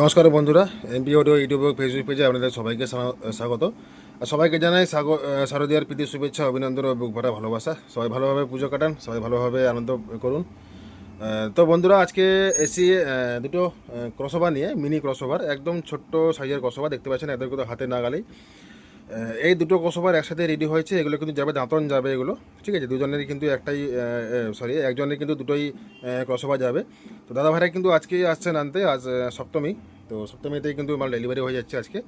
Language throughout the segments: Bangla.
নমস্কার বন্ধুরা এমপি অডিও ইউটিউব ফেসবুক পেজে আপনাদের সবাইকে স্বাগত আর সবাইকে জানাই শারদীয়ার প্রীতি, শুভেচ্ছা, অভিনন্দন ও বুক ভরা ভালোবাসা। সবাই ভালোভাবে পুজো কাটান, সবাই ভালোভাবে আনন্দ করুন। তো বন্ধুরা, আজকে এসি দুটো ক্রসওভার নিয়ে মিনি ক্রসওভার একদম ছোট্ট সাইজের ক্রসওভার দেখতে পাচ্ছেন, এদের কোথাও হাতে না গালেই। এই দুটো কসবার একসাথে রেডি হয়েছে, এগুলো কিন্তু যাবে, দাঁতন যাবে এগুলো, ঠিক আছে? দুজনেরই কিন্তু একটাই সরি একজনের কিন্তু দুটোই কসবা যাবে। তো দাদা ভাইরা কিন্তু আজকেই আসছেন আনতে, আজ সপ্তমী, তো সপ্তমীতেই কিন্তু মাল ডেলিভারি হয়ে যাচ্ছে আজকে।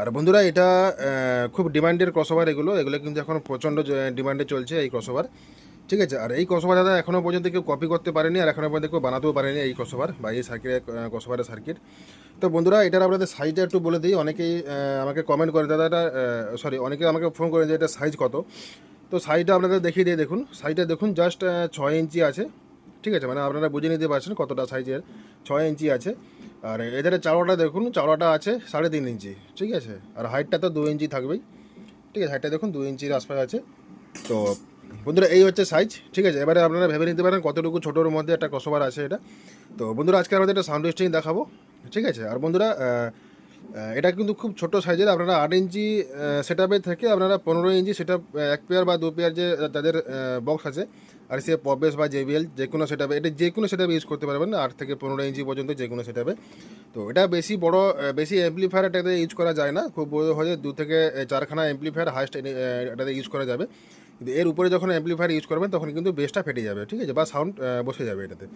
আর বন্ধুরা, এটা খুব ডিমান্ডের ক্রসওভার এগুলো এগুলো কিন্তু এখন প্রচণ্ড ডিমান্ডে চলছে এই ক্রসওভার ঠিক আছে, আর এই ক্রসওভার দাদা এখনও পর্যন্ত কেউ কপি করতে পারেনি, আর এখনও পর্যন্ত কেউ বানাতেও পারেনি এই ক্রসওভার বা এই সার্কিট ক্রসওভারের সার্কিট তো বন্ধুরা, এটার আপনাদের সাইজটা একটু বলে দিই। অনেকেই আমাকে কমেন্ট করে, দাদা, এটা সরি অনেকে আমাকে ফোন করে যে এটা সাইজ কত। তো সাইজটা আপনাদের দেখিয়ে দিয়ে দেখুন। সাইজটা দেখুন জাস্ট ছয় ইঞ্চি আছে। ঠিক আছে মানে আপনারা বুঝে নিতে পারছেন কতটা সাইজের ছয় ইঞ্চি আছে। আর এদের চাওড়াটা দেখুন, চাওড়াটা আছে সাড়ে তিন ইঞ্চি। ঠিক আছে? আর হাইটটা তো দু ইঞ্চি থাকবেই। ঠিক আছে হাইটটা দেখুন, দু ইঞ্চির আশপাশ আছে। তো বন্ধুরা, এই হচ্ছে সাইজ ঠিক আছে? এবারে আপনারা ভেবে নিতে পারেন কতটুকু ছোটোর মধ্যে একটা ক্রসওভার আছে এটা। তো বন্ধুরা, আজকে আমাদের একটা সাউন্ড টেস্টিং দেখাবো, ঠিক আছে? আর বন্ধুরা এটা কিন্তু খুব ছোট সাইজের আপনারা আট ইঞ্চি সেট থেকে আপনারা পনেরো ইঞ্চি সেট এক পেয়ার বা দু পেয়ার যে তাদের বক্স আছে, আর সে পবেস বা জেবিএল যে কোনো সেট এটা যে কোনো সেট ইউজ করতে পারবেন আট থেকে পনেরো ইঞ্চি পর্যন্ত যে কোনো সেট তো এটা বেশি বড় বেশি অ্যাম্পলিফায়ার এটাতে ইউজ করা যায় না, খুব বড় হয়ে দু থেকে চারখানা অ্যাম্পলিফায়ার হাইস্ট এটাতে ইউজ করা যাবে। কিন্তু এর উপরে যখন অ্যাম্পলিফায়ার ইউজ করবেন, তখন কিন্তু বেসটা ফেটে যাবে, ঠিক আছে? বা সাউন্ড বসে যাবে এটাতে।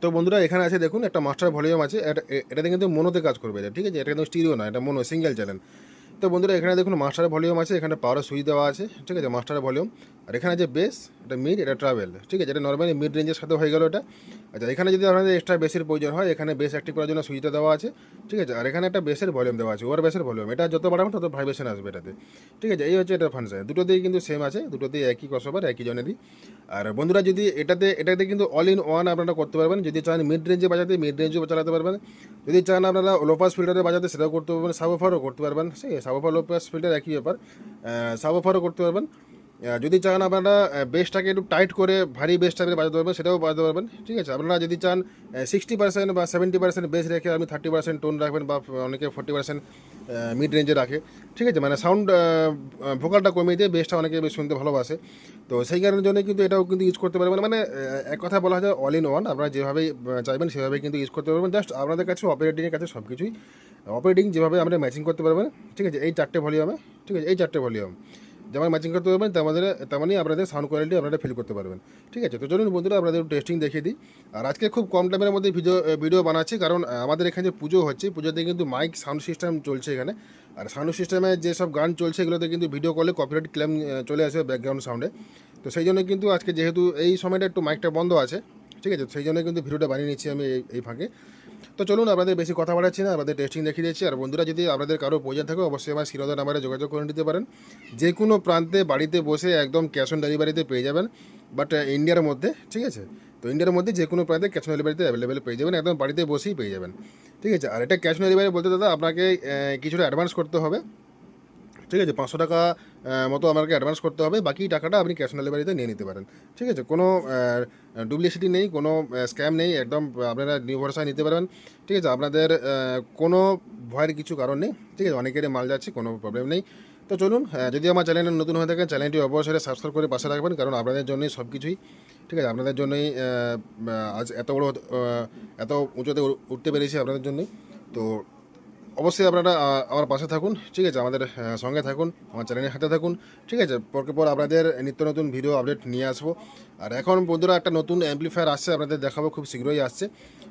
তো বন্ধুরা, এখানে আছে দেখুন, একটা মাস্টার ভলিউম আছে। এটা- এটাতে কিন্তু মনোতে কাজ করবে এটা, ঠিক আছে? এটা কিন্তু স্টিরিও না এটা মনো সিঙ্গেল চ্যানেল তো বন্ধুরা, এখানে দেখুন মাস্টার ভলিউম আছে, এখানে পাওয়ার সুইচ দেওয়া আছে, ঠিক আছে? মাস্টার ভলিউম আর এখানে আছে বেস এটা মিড এটা ট্রাভেল ঠিক আছে? এটা নর্মালি মিড রেঞ্জের সাথে হয়ে গেল এটা। আচ্ছা এখানে যদি আপনাদের এক্সট্রা বেসের প্রয়োজন হয়, এখানে বেস অ্যাক্টিভ করার জন্য সুইচটা দেওয়া আছে, ঠিক আছে? আর এখানে একটা বেসের ভলিউম দেওয়া আছে ওয়ার বেসের ভলিউম এটা যত বাড়াবেন, তত ভাইব্রেশন আসবে এটাতে, ঠিক আছে? এই হচ্ছে এটা ফাংশন দুটোতেই কিন্তু সেম আছে, দুটোতেই একই কসবার একই জনেরই। আর বন্ধুরা, যদি এটাতে এটাতে কিন্তু অল ইন ওয়ান আপনারা করতে পারবেন। যদি চান মিড রেঞ্জে বাজাতে মিড রেঞ্জও চালাতে পারবেন। যদি চান আপনারা লোপাস ফিল্টারে বাজাতে, সেটাও করতে পারবেন। সাবোফারও করতে পারবেন সেই সাবোফার লোপাস ফিল্টার একই ব্যাপার। সাবোফারও করতে পারবেন। যদি চান আপনারা বেসটাকে একটু টাইট করে ভারী বেস টাইপের বাজাতে পারবেন সেটাও বাজাতে পারবেন ঠিক আছে? আপনারা যদি চান সিক্সটি পার্সেন্ট বা সেভেন্টি পার্সেন্ট বেস রেখে আপনি থার্টি পার্সেন্ট টোন রাখবেন বা অনেকে ফোর্টি পার্সেন্ট মিড রেঞ্জে রাখে ঠিক আছে? মানে সাউন্ড ভোকালটা কমিয়ে দিয়ে বেসটা অনেকে বেশ শুনতে ভালোবাসে। তো সেই কারণের জন্য কিন্তু এটাও কিন্তু ইউজ করতে পারবেন। মানে এক কথা বলা যায় অল ইন ওয়ান আপনারা যেভাবেই আহ, চাইবেন সেভাবেই কিন্তু ইউজ করতে পারবেন। জাস্ট আপনাদের কাছে অপারেটিংয়ের কাছে সব কিছুই অপারেটিং যেভাবে আমরা ম্যাচিং করতে পারবেন ঠিক আছে? এই চারটে ভলিউমে ঠিক আছে? এই চারটে ভলিউম যেমন ম্যাচিং করতে পারবেন তেমন তেমনই আপনাদের সাউন্ড কোয়ালিটি আপনারা ফিল করতে পারবেন। ঠিক আছে? তো চলুন বন্ধুরা, আপনাদের টেস্টিং দেখিয়ে দিই। আর আজকে খুব কম টাইমের মধ্যে ভিডিও ভিডিও বানাচ্ছি, কারণ আমাদের এখানে যে পুজো হচ্ছে, পুজোতে কিন্তু মাইক সাউন্ড সিস্টেম চলছে এখানে। আর সাউন্ড সিস্টেমে যেসব গান চলছে, এগুলোতে কিন্তু ভিডিও কলে কপিরাইট ক্লেম চলে আসে ব্যাকগ্রাউন্ড সাউন্ডে তো সেই জন্য কিন্তু আজকে যেহেতু এই সময়টা একটু মাইকটা বন্ধ আছে, ঠিক আছে? সেই জন্য কিন্তু ভিডিওটা বানিয়ে নিচ্ছি আমি এই ফাঁকে। তো চলুন, আপনাদের বেশি কথা বাড়াচ্ছি না, আপনাদের টেস্টিং দেখিয়ে দিচ্ছি। আর বন্ধুরা, যদি আপনাদের কারও প্রয়োজন থাকে, অবশ্যই আমার শিরোদা নাম্বারে যোগাযোগ করে নিতে পারেন। যে কোনো প্রান্তে, বাড়িতে বসে একদম ক্যাশ অন ডেলিভারিতে পেয়ে যাবেন। বাট ইন্ডিয়ার মধ্যে, ঠিক আছে? তো ইন্ডিয়ার মধ্যে যে কোনো প্রান্তে ক্যাশ অন ডেলিভারিতে অ্যাভেলেবেল পেয়ে যাবেন, একদম বাড়িতে বসেই পেয়ে যাবেন। ঠিক আছে? আর এটা ক্যাশ অন ডেলিভারি বলতে দাদা, আপনাকে কিছুটা অ্যাডভান্স করতে হবে। ঠিক আছে, পাঁচশো টাকা মতো আমাকে অ্যাডভান্স করতে হবে, বাকি টাকাটা আপনি ক্যাশ অন ডেলিভারিতে নিয়ে নিতে পারেন। ঠিক আছে, কোনো ডুপ্লিসিটি নেই, কোনো স্ক্যাম নেই, একদম আপনারা নিউ ভরসায় নিতে পারবেন। ঠিক আছে, আপনাদের কোনো ভয়ের কিছু কারণ নেই, ঠিক আছে, অনেকেরই মাল যাচ্ছে, কোনো প্রবলেম নেই। তো চলুন যদি আমার চ্যানেলে নতুন হয়ে থাকেন চ্যানেলটি অবশ্যই সাবস্ক্রাইব করে পাশে রাখবেন কারণ আপনাদের জন্যই সব কিছুই ঠিক আছে, আপনাদের জন্যই আজ এত বড় এত উঁচুতে উঠতে পেরেছি আপনাদের জন্যই। তো অবশ্যই আপনারা আমার পাশে থাকুন, ঠিক আছে? আমাদের সঙ্গে থাকুন, আমার চ্যানেলের হাতে থাকুন, ঠিক আছে? পরকে পর আপনাদের নিত্য নতুন ভিডিও আপডেট নিয়ে আসব। আর এখন বন্ধুরা, একটা নতুন অ্যাম্পলিফায়ার আসছে, আপনাদের দেখাবো, খুব শীঘ্রই আসছে,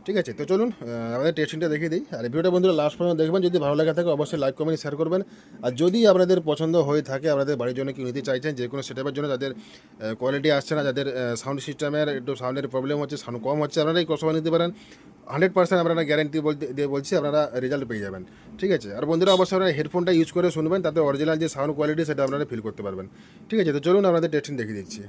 ঠিক আছে? তো চলুন আমাদের টেস্টিংটা দেখিয়ে দিই। আর ভিডিওটা বন্ধুরা লাস্ট পর্যন্ত দেখবেন, যদি ভালো লাগে থাকে অবশ্যই লাইক কমেন্ট শেয়ার করবেন। আর যদি আপনাদের পছন্দ হয়ে থাকে, আপনাদের বাড়ির জন্য কি নিতে চাইছেন, যে কোনো সেটআপের জন্য যাদের কোয়ালিটি আসছে না, যাদের সাউন্ড সিস্টেমের একটু সাউন্ডের প্রবলেম হচ্ছে সাউন্ড কম হচ্ছে, আপনারা এই নিতে পারেন। হান্ড্রেড পার্সেন্ট আপনারা গ্যারেন্টি বলতে দিয়ে বলছি, আপনারা রেজাল্ট পেয়ে যাবেন। ঠিক আছে? আর বন্ধুরা, অবশ্যই আপনারা হেডফোনটা ইউজ করে শুনবেন, তাতে অরিজিনাল যে সাউন্ড কোয়ালিটি সেটা আপনারা ফিল করতে পারবেন। ঠিক আছে? তো চলুন, আপনাদের টেস্টিং দেখিয়ে দিচ্ছি।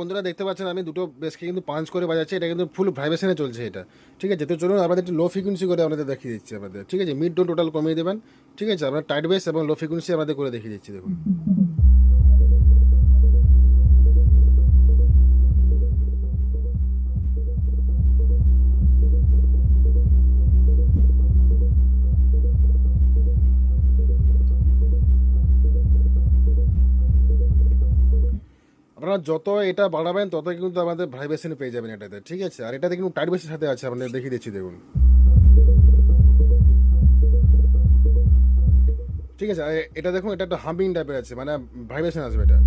বন্ধুরা দেখতে পাচ্ছেন, আমি দুটো বেসকে কিন্তু পাঞ্চ করে বাজাচ্ছি, এটা কিন্তু ফুল ভাইব্রেশনে চলছে এটা। ঠিক আছে তো চলুন আপনাদের একটু লো ফ্রিকুয়েন্সি করে আপনাদের দেখিয়ে দিচ্ছি আমাদের ঠিক আছে মিড টোন টোটাল কমিয়ে দেবেন। ঠিক আছে আপনার টাইট বেস এবং লো ফ্রিকুয়েন্সি আমাদের করে দেখিয়ে দিচ্ছি, দেখুন। আপনারা যত এটা বাড়াবেন তত কিন্তু আমাদের ভাইব্রেশন পেয়ে যাবেন এটাতে। ঠিক আছে? আর এটাতে কিন্তু টাইট বেসের সাথে আছে, আপনাদের দেখিয়ে দিচ্ছি, দেখুন। ঠিক আছে? এটা দেখুন, এটা একটা হাম্পিং টাইপের আছে মানে ভাইব্রেশন আসবে এটা।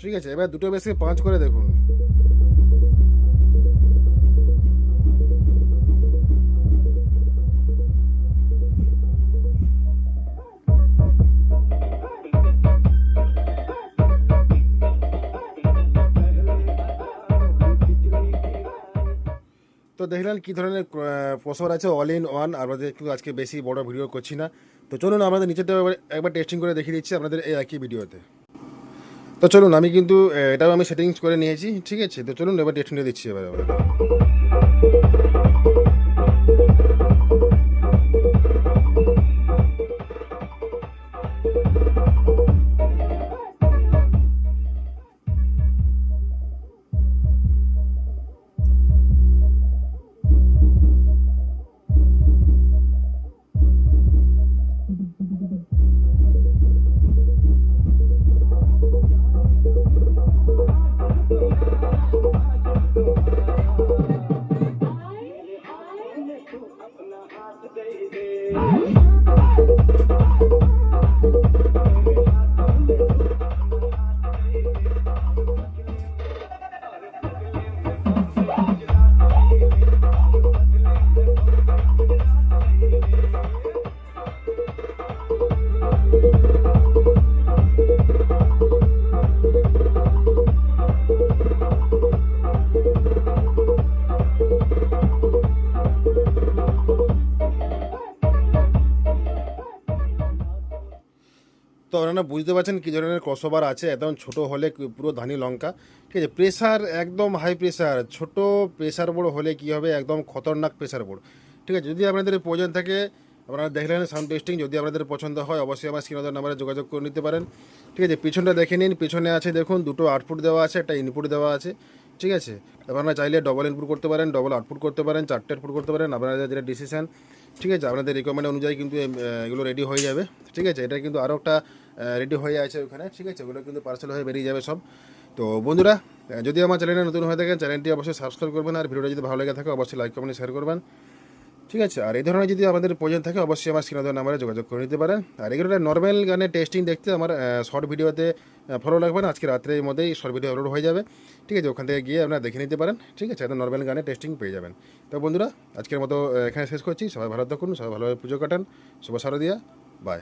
ঠিক আছে? এবার দুটো বেসকে পাঁচ করে দেখুন। দেখলেন কী ধরনের প্রসার আছে অল ইন ওয়ান আমাদের কিন্তু আজকে বেশি বড় ভিডিও করছি না। তো চলুন আমাদের একবার- একবার টেস্টিং করে দেখিয়ে দিচ্ছি আপনাদের এই একই ভিডিওতে তো চলুন, আমি কিন্তু এটাও আমি সেটিংস করে নিয়েছি, ঠিক আছে? তো চলুন, এবার টেস্টিংটা দিচ্ছি এবার আমরা। তো আপনারা বুঝতে পারছেন কী ধরনের ক্রসওভার আছে, একদম ছোট হলে পুরো ধানি লঙ্কা। ঠিক আছে প্রেশার একদম হাই প্রেশার ছোট প্রেশার বোর্ড হলে কী হবে? একদম খতরনাক প্রেশার বোর্ড ঠিক আছে, যদি আপনাদের প্রয়োজন থাকে, আপনারা দেখলেন সাউন্ড টেস্টিং যদি আপনাদের পছন্দ হয়, অবশ্যই আমার স্ক্রিনের নাম্বারে যোগাযোগ করে নিতে পারেন। ঠিক আছে, পিছনটা দেখে নিন, পিছনে আছে দেখুন, দুটো আউটপুট দেওয়া আছে, একটা ইনপুট দেওয়া আছে। ঠিক আছে, আপনারা চাইলে ডবল ইনপুট করতে পারেন ডবল আউটপুট করতে পারেন, চারটে আউটপুট করতে পারেন আপনাদের যেটা ডিসিশন ঠিক আছে, আপনাদের রিকোয়ারমেন্ট অনুযায়ী কিন্তু এগুলো রেডি হয়ে যাবে। ঠিক আছে, এটা কিন্তু আরও একটা রেডি হয়ে আছে ওখানে, ঠিক আছে? ওগুলো কিন্তু পার্সেল হয়ে বেরিয়ে যাবে সব। তো বন্ধুরা যদি আমার চ্যানেলে নতুন হয়ে থাকেন চ্যানেলটি অবশ্যই সাবস্ক্রাইব করবেন আর ভিডিওটা যদি ভালো লেগে থাকে, অবশ্যই লাইক কমেন্ট শেয়ার করবেন। ঠিক আছে? আর এই ধরনের যদি আমাদের প্রয়োজন থাকে, অবশ্যই আমার স্ক্রিনে দেওয়া নাম্বারে যোগাযোগ করে নিতে পারেন। আর এগুলো নর্মাল গানের টেস্টিং দেখতে আমার শর্ট ভিডিওতে ফলো রাখবেন আজকে রাত্রের মধ্যেই শর্ট ভিডিও আপলোড হয়ে যাবে। ঠিক আছে? ওখান থেকে গিয়ে আপনারা দেখে নিতে পারেন। ঠিক আছে? একদম নর্মাল গানে টেস্টিং পেয়ে যাবেন। তো বন্ধুরা, আজকের মতো এখানে শেষ করছি। সবাই ভালো থাকুন, সবাই ভালোভাবে পুজো কাটান। শুভ সারদিয়া বাই